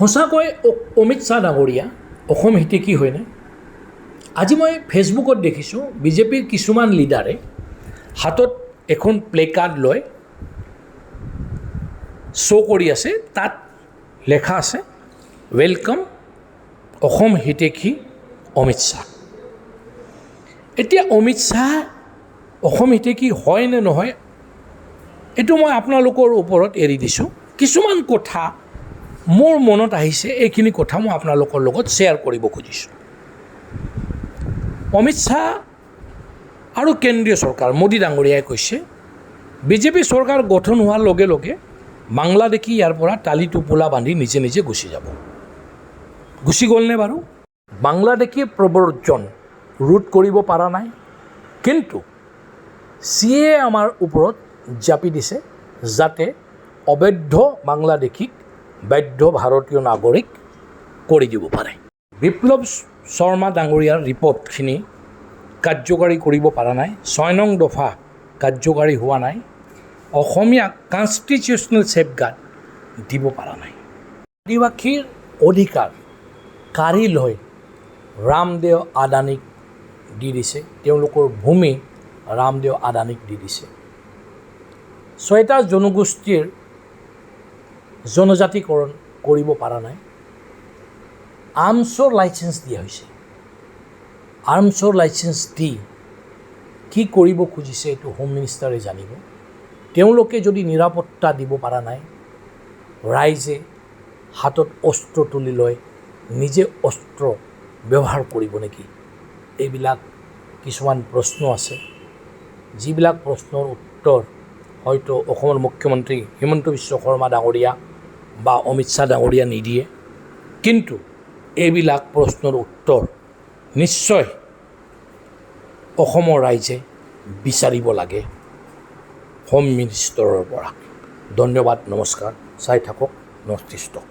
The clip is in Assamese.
সঁচাকৈ অমিত শ্বাহ ডাঙৰীয়া অসম হিতেকী হয়নে? আজি মই ফেচবুকত দেখিছোঁ বিজেপিৰ কিছুমান লিডাৰে হাতত এখন প্লে কাৰ্ড লৈ শ্ব' কৰি আছে তাত লেখা আছে ৱেলকাম অসম হিতেকী অমিত শ্বাহ? এতিয়া অমিত শ্বাহ অসম হিতেকী হয় নে নহয় এইটো মই আপোনালোকৰ ওপৰত এৰি দিছোঁ। কিছুমান কথা মোৰ মনত আহিছে এইখিনি কথা মই আপোনালোকৰ লগত শ্বেয়াৰ কৰিব খুজিছোঁ। অমিত শ্বাহ আৰু কেন্দ্ৰীয় চৰকাৰ, মোদী ডাঙৰীয়াই কৈছে, বিজেপি চৰকাৰ গঠন হোৱাৰ লগে লগে বাংলাদেশী ইয়াৰ পৰা টালি টোপোলা বান্ধি নিজে নিজে গুচি যাব। গুচি গ'লনে বাৰু? বাংলাদেশী প্ৰব্ৰজন ৰোধ কৰিব পৰা নাই। কিন্তু চি এ আমাৰ ওপৰত জাপি দিছে যাতে অবৈধ বাংলাদেশীক বাধ্য ভাৰতীয় নাগৰিক কৰি দিব পাৰে। বিপ্লৱ শৰ্মা ডাঙৰীয়াৰ ৰিপৰ্টখিনি কাৰ্যকাৰী কৰিব পৰা নাই, ছয় নং দফা কাৰ্যকাৰী হোৱা নাই, অসমীয়া কনষ্টিটিউচনেল ছেফগাৰ্ড দিব পৰা নাই। আদিবাসীৰ অধিকাৰ কাঢ়ি লৈ ৰামদেৱ আদানীক দি দিছে, তেওঁলোকৰ ভূমি ৰামদেৱ আদানীক দি দিছে। ছয়টা জনগোষ্ঠীৰ জনজাতিকৰণ কৰিব পৰা নাই। আৰ্মছৰ লাইচেঞ্চ দিয়া হৈছে। আৰ্মছৰ লাইচেঞ্চ দি কি কৰিব খুজিছে এইটো হোম মিনিষ্টাৰে জানিব। তেওঁলোকে যদি নিৰাপত্তা দিব পৰা নাই ৰাইজে হাতত অস্ত্ৰ তুলি লৈ নিজে অস্ত্ৰ ব্যৱহাৰ কৰিব নেকি? এইবিলাক কিছুমান প্ৰশ্ন আছে। যিবিলাক প্ৰশ্নৰ উত্তৰ হয়তো অসমৰ মুখ্যমন্ত্ৰী হিমন্ত বিশ্ব শৰ্মা ডাঙৰীয়া বা অমিত শ্বাহ ডাঙৰীয়া নিদিয়ে। কিন্তু এইবিলাক প্ৰশ্নৰ উত্তৰ নিশ্চয় অসমৰ ৰাইজে বিচাৰিব লাগে। হোম মিনিষ্টাৰৰ পৰা। ধন্যবাদ নমস্কাৰ। চাই থাকক নৰ্থ ইষ্টক